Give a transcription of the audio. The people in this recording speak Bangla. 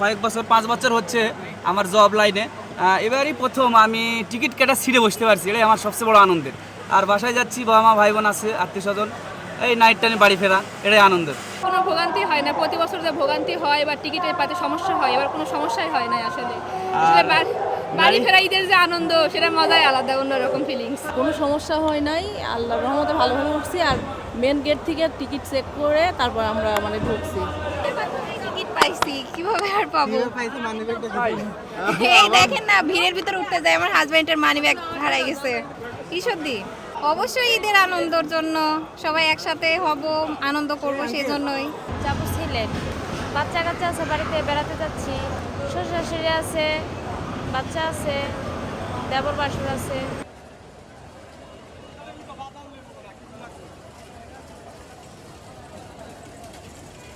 কয়েক বছর পাঁচ বছর হচ্ছে আমার জব লাইনে এবারই প্রথম আমি টিকিট কেটে সিটে বসতে পারছি এটাই আমার সবচেয়ে বড় আনন্দের। আর বাসায় যাচ্ছি বাবা মা ভাই বোন আছে আত্মীয় স্বজন এই নাইট টাইমে বাড়ি ফেরা এটাই আনন্দের। কোনো ভোগান্তি হয় না প্রতি বছর যে ভোগান্তি হয় বা টিকিটের পাতে সমস্যা হয় এবার কোনো সমস্যাই হয় না আসলে। বাড়ি ফেরা ঈদের যে আনন্দ সেটা মজাই আলাদা অন্যরকম ফিলিংস কোনো সমস্যা হয় নাই আল্লাহ রহমতে ভালোভাবে উঠছি আর মেন গেট থেকে টিকিট চেক করে তারপর আমরা মানে ঢুকছি। আর পাবো। এই দেখেন না ভিড়ের ভিতর উঠতে যায় আমার হাজবেন্ডের মানি ব্যাগ হারাই গেছে। কি সত্যি অবশ্যই ঈদের আনন্দের জন্য সবাই একসাথে হব আনন্দ করব সেই জন্যই যাব সিলেট। বাচ্চা কাচ্চা আছে বাড়িতে বেড়াতে যাচ্ছি। শ্বশুর শাশুড়ি আছে বাচ্চা আছে দেবর বাসুর আছে।